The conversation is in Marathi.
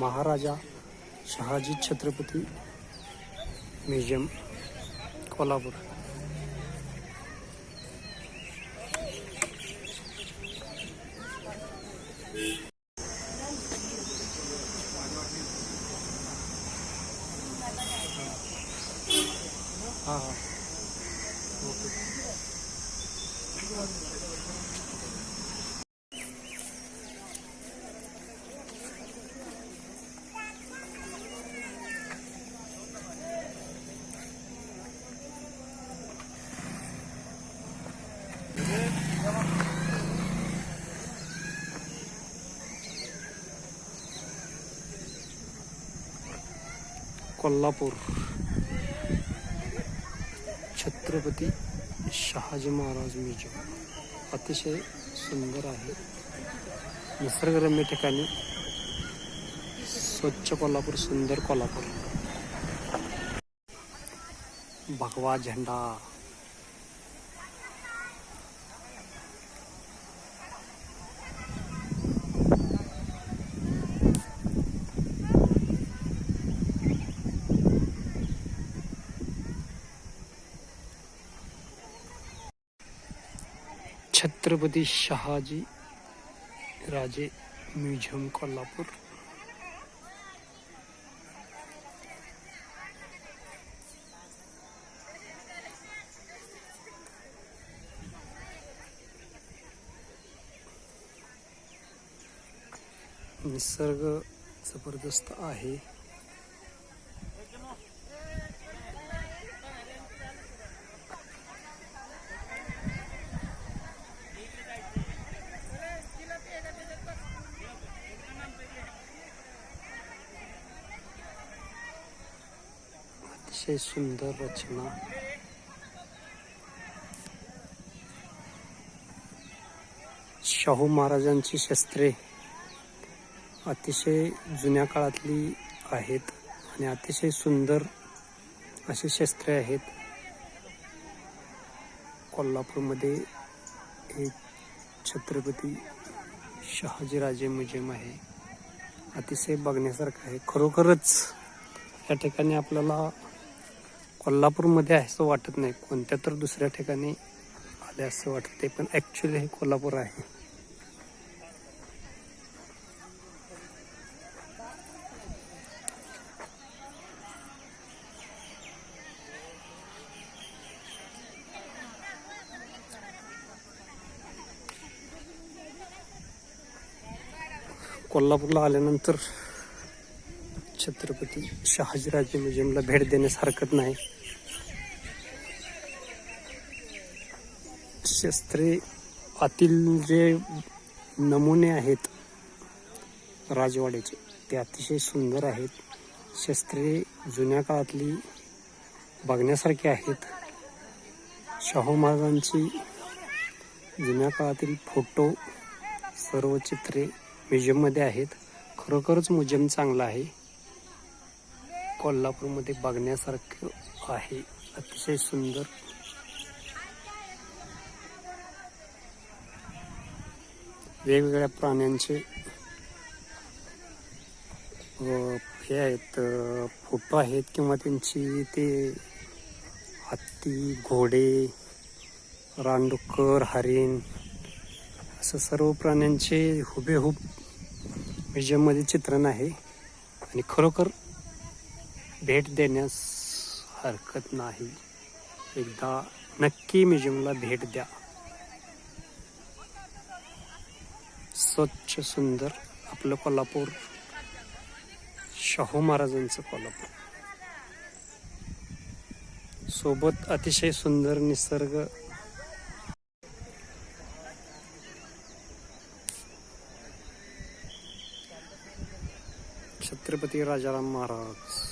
महाराजा शहाजी छत्रपति म्यूज़ियम कोल्हापूर। हाँ हाँ। ओके कोल्हापूर. छत्रपती शहाजी महाराज म्युझियम. अतिशय सुंदर आहे. निसर्गरम्य ठिकाणी स्वच्छ कोल्हापूर सुंदर कोल्हापूर. भगवा झेंडा. छत्रपती शहाजी राजे म्युझियम कोल्हापूर. निसर्ग जबरदस्त आहे. अतिशय सुंदर रचना. शाहू महाराजांची शस्त्रे अतिशय जुन्या काळातली आहेत आणि अतिशय सुंदर अशी शस्त्रे आहेत. कोल्हापूरमध्ये हे छत्रपती शहाजीराजे म्युझियम आहे. अतिशय बघण्यासारखं आहे. खरोखरच या ठिकाणी आपल्याला कोल्हापूरमध्ये आहे असं वाटत नाही. कोणत्या तर दुसऱ्या ठिकाणी आले असं वाटते पण ॲक्च्युली हे कोल्हापूर आहे. कोल्हापूरला आल्यानंतर छत्रपती शहाजीराजे म्युझियमला भेट देण्यास हरकत नाही. शस्त्रे आतील जे नमुने आहेत राजवाड्याचे ते अतिशय सुंदर आहेत. शस्त्रे जुन्या काळातली बघण्यासारखी आहेत. शाहू महाराजांची जुन्या काळातील फोटो सर्व चित्रे म्युझियममध्ये आहेत. खरोखरच म्युझियम चांगलं आहे. कोल्हापूरमध्ये बघण्यासारखं आहे. अतिशय सुंदर. वेगवेगळ्या प्राण्यांचे हे आहेत फोटो आहेत किंवा त्यांची ते हत्ती घोडे रानडुक्कर हरिण असं सर्व प्राण्यांचे हुबेहूब म्युझियममध्ये चित्रण आहे. आणि खरोखर भेट देण्यास हरकत नाही. एकदा नक्की म्युझियमला भेट द्या. स्वच्छ सुंदर आपलं कोल्हापूर शाहू महाराजांचं कोल्हापूर. सोबत अतिशय सुंदर निसर्ग. छत्रपती राजाराम महाराज.